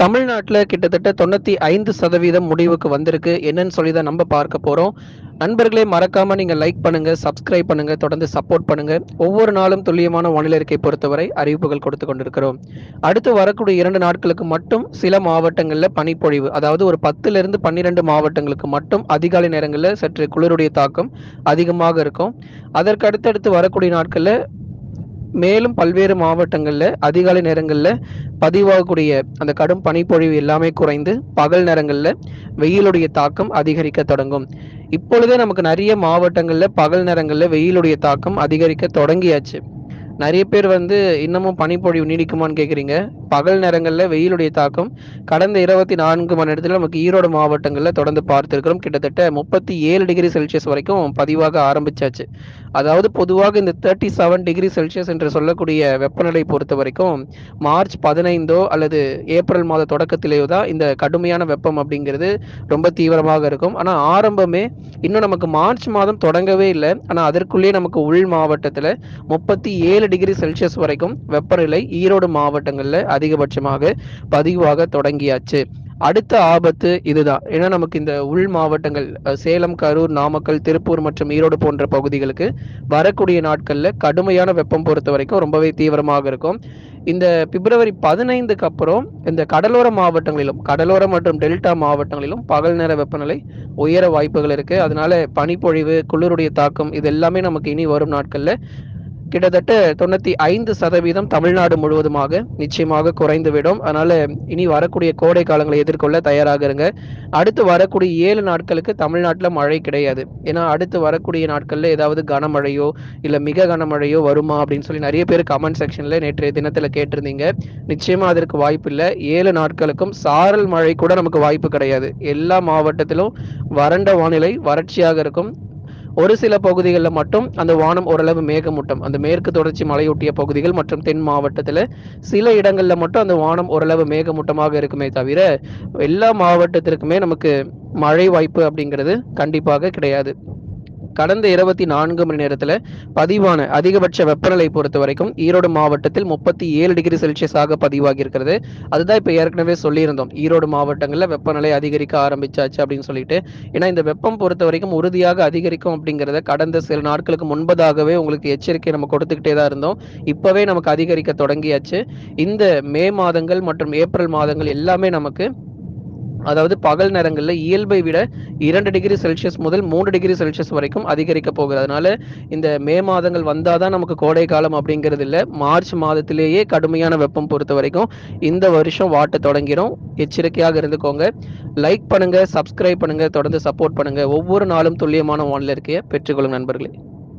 தமிழ்நாட்டில் கிட்டத்தட்ட தொண்ணூற்றி ஐந்து சதவீதம் முடிவுக்கு வந்திருக்கு. என்னன்னு சொல்லி தான் நம்ம பார்க்க போகிறோம் நண்பர்களே மறக்காமல் நீங்கள் லைக் பண்ணுங்கள் சப்ஸ்கிரைப் பண்ணுங்கள் தொடர்ந்து சப்போர்ட் பண்ணுங்கள் ஒவ்வொரு நாளும் துல்லியமான வானிலை இருக்கை பொறுத்தவரை அறிவிப்புகள் கொடுத்து கொண்டிருக்கிறோம். அடுத்து வரக்கூடிய இரண்டு நாட்களுக்கு மட்டும் சில மாவட்டங்களில் பனிப்பொழிவு அதாவது ஒரு பத்துலேருந்து பன்னிரெண்டு மாவட்டங்களுக்கு மட்டும் அதிகாலை நேரங்களில் சற்று குளிருடைய தாக்கம் அதிகமாக இருக்கும். அதற்கு அடுத்தடுத்து வரக்கூடிய நாட்களில் மேலும் பல்வேறு மாவட்டங்களில் அதிகாலை நேரங்களில் பதிவாகக்கூடிய அந்த கடும் பனிப்பொழிவு எல்லாமே குறைந்து பகல் நேரங்களில் வெயிலுடைய தாக்கம் அதிகரிக்க தொடங்கும். இப்பொழுதே நமக்கு நிறைய மாவட்டங்களில் பகல் நேரங்களில் வெயிலுடைய தாக்கம் அதிகரிக்க தொடங்கியாச்சு. நிறைய பேர் வந்து இன்னமும் பனிப்பொழிவு நீடிக்குமான்னு கேட்குறீங்க பகல் நேரங்களில் வெயிலுடைய தாக்கம் கடந்த இருபத்தி நான்கு மணி நேரத்தில் நமக்கு ஈரோடு மாவட்டங்களில் தொடர்ந்து பார்த்துருக்கிறோம். கிட்டத்தட்ட முப்பத்தி ஏழு டிகிரி செல்சியஸ் வரைக்கும் பதிவாக ஆரம்பிச்சாச்சு. அதாவது பொதுவாக இந்த தேர்ட்டி செவன் டிகிரி செல்சியஸ் என்று சொல்லக்கூடிய வெப்பநிலை பொறுத்த வரைக்கும் மார்ச் பதினைந்தோ அல்லது ஏப்ரல் மாத தொடக்கத்திலேயோ தான் இந்த கடுமையான வெப்பம் அப்படிங்கிறது ரொம்ப தீவிரமாக இருக்கும். ஆனால் ஆரம்பமே இன்னும் நமக்கு மார்ச் மாதம் தொடங்கவே இல்லை. ஆனால் அதற்குள்ளேயே நமக்கு உள் மாவட்டத்தில் முப்பத்தி ஏழு டிகிரி செல்சியஸ் வரைக்கும் வெப்பநிலை ஈரோடு மாவட்டங்களில் அதிகபட்சமாக பதிவாக தொடங்கியாச்சு. அடுத்த ஆபத்து இதுதான். ஏன்னா நமக்கு இந்த உள் மாவட்டங்கள் சேலம் கரூர் நாமக்கல் திருப்பூர் மற்றும் ஈரோடு போன்ற பகுதிகளுக்கு வரக்கூடிய நாட்களில் கடுமையான வெப்பம் பொறுத்த வரைக்கும் ரொம்பவே தீவிரமாக இருக்கும். இந்த பிப்ரவரி பதினைந்துக்கு அப்புறம் இந்த கடலோர மாவட்டங்களிலும் கடலோர மற்றும் டெல்டா மாவட்டங்களிலும் பகல் நேர வெப்பநிலை உயர வாய்ப்புகள் இருக்கு. அதனால பனிப்பொழிவு குளிருடைய தாக்கம் இது எல்லாமே நமக்கு இனி வரும் நாட்களில் கிட்டத்தட்ட தொண்ணூத்தி ஐந்து சதவீதம் தமிழ்நாடு முழுவதுமாக நிச்சயமாக குறைந்துவிடும். அதனால இனி வரக்கூடிய கோடை காலங்களை எதிர்கொள்ள தயாராக இருங்க. அடுத்து வரக்கூடிய ஏழு நாட்களுக்கு தமிழ்நாட்டில் மழை கிடையாது. ஏன்னா அடுத்து வரக்கூடிய நாட்களில் ஏதாவது கனமழையோ இல்லை மிக கனமழையோ வருமா அப்படின்னு சொல்லி நிறைய பேர் கமெண்ட் செக்ஷன்ல நேற்றைய தினத்தில் கேட்டிருந்தீங்க. நிச்சயமா அதற்கு வாய்ப்பு இல்லை. ஏழு நாட்களுக்கும் சாரல் மழை கூட நமக்கு வாய்ப்பு கிடையாது. எல்லா மாவட்டத்திலும் வறண்ட வானிலை வறட்சியாக இருக்கும். ஒரு சில பகுதிகளில் மட்டும் அந்த வானம் ஓரளவு மேகமூட்டம் அந்த மேற்கு தொடர்ச்சி மலையொட்டிய பகுதிகள் மற்றும் தென் மாவட்டத்தில் சில இடங்களில் மட்டும் அந்த வானம் ஓரளவு மேகமூட்டமாக இருக்குமே தவிர எல்லா மாவட்டத்திற்குமே நமக்கு மழை வாய்ப்பு அப்படிங்கிறது கண்டிப்பாக கிடையாது. கடந்த இருபத்தி நான்கு மணி நேரத்தில் பதிவான அதிகபட்ச வெப்பநிலை பொறுத்த வரைக்கும் ஈரோடு மாவட்டத்தில் முப்பத்தி ஏழு டிகிரி செல்சியஸாக பதிவாகி இருக்கிறது. அதுதான் இப்போ ஏற்கனவே சொல்லியிருந்தோம். ஈரோடு மாவட்டங்களில் வெப்பநிலை அதிகரிக்க ஆரம்பிச்சாச்சு அப்படின்னு சொல்லிட்டு. ஏன்னா இந்த வெப்பம் பொறுத்த வரைக்கும் உறுதியாக அதிகரிக்கும் அப்படிங்கிறத கடந்த சில நாட்களுக்கு முன்பதாகவே உங்களுக்கு எச்சரிக்கை நம்ம கொடுத்துக்கிட்டே தான் இருந்தோம். இப்போவே நமக்கு அதிகரிக்க தொடங்கியாச்சு. இந்த மே மாதங்கள் மற்றும் ஏப்ரல் மாதங்கள் எல்லாமே நமக்கு அதாவது பகல் நேரங்களில் இயல்பை விட இரண்டு டிகிரி செல்சியஸ் முதல் மூன்று டிகிரி செல்சியஸ் வரைக்கும் அதிகரிக்க போகுது. அதனால இந்த மே மாதங்கள் வந்தால் தான் நமக்கு கோடை காலம் அப்படிங்கிறது இல்லை. மார்ச் மாதத்திலேயே கடுமையான வெப்பம் பொறுத்த வரைக்கும் இந்த வருஷம் வாட்ட தொடங்கிடும் எச்சரிக்கையாக இருந்துக்கோங்க. லைக் பண்ணுங்க சப்ஸ்கிரைப் பண்ணுங்க தொடர்ந்து சப்போர்ட் பண்ணுங்க. ஒவ்வொரு நாளும் துல்லியமான வானிலை இருக்கையை பெற்றுக்கொள்ளும் நண்பர்களே.